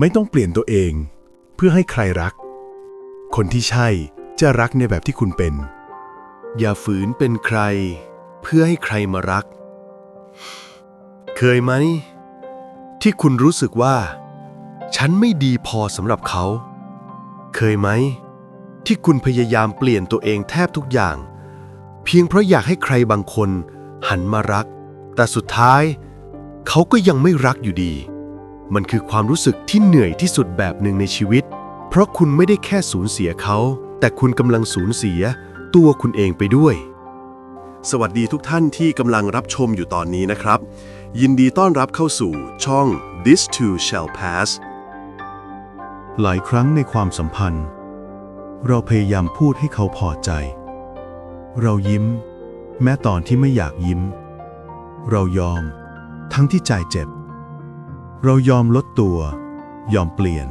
ไม่ต้องเปลี่ยนตัวเอง เพื่อให้ใครรัก คนที่ใช่จะรักในแบบที่คุณเป็น อย่าฝืนเป็นใคร เพื่อให้ใครมารัก เคยไหม ที่คุณรู้สึกว่า ฉันไม่ดีพอสำหรับเขา เคยไหม ที่คุณพยายามเปลี่ยนตัวเองแทบทุกอย่าง เพียงเพราะอยากให้ใครบางคนหันมารัก แต่สุดท้าย เขาก็ยังไม่รักอยู่ดี มันคือความรู้สึกที่เหนื่อยที่สุดแบบหนึ่งในชีวิต เพราะคุณไม่ได้แค่สูญเสียเขา แต่คุณกำลังสูญเสีย ตัวคุณเองไปด้วย สวัสดีทุกท่านที่กำลังรับชมอยู่ตอนนี้นะครับ ยินดีต้อนรับเข้าสู่ช่อง This Too Shall Pass หลายครั้งในความสัมพันธ์ เราพยายามพูดให้เขาพอใจ เรายิ้ม แม้ตอนที่ไม่อยากยิ้ม เรายอม ทั้งที่ใจเจ็บ เรายอมลดตัว ยอมเปลี่ยน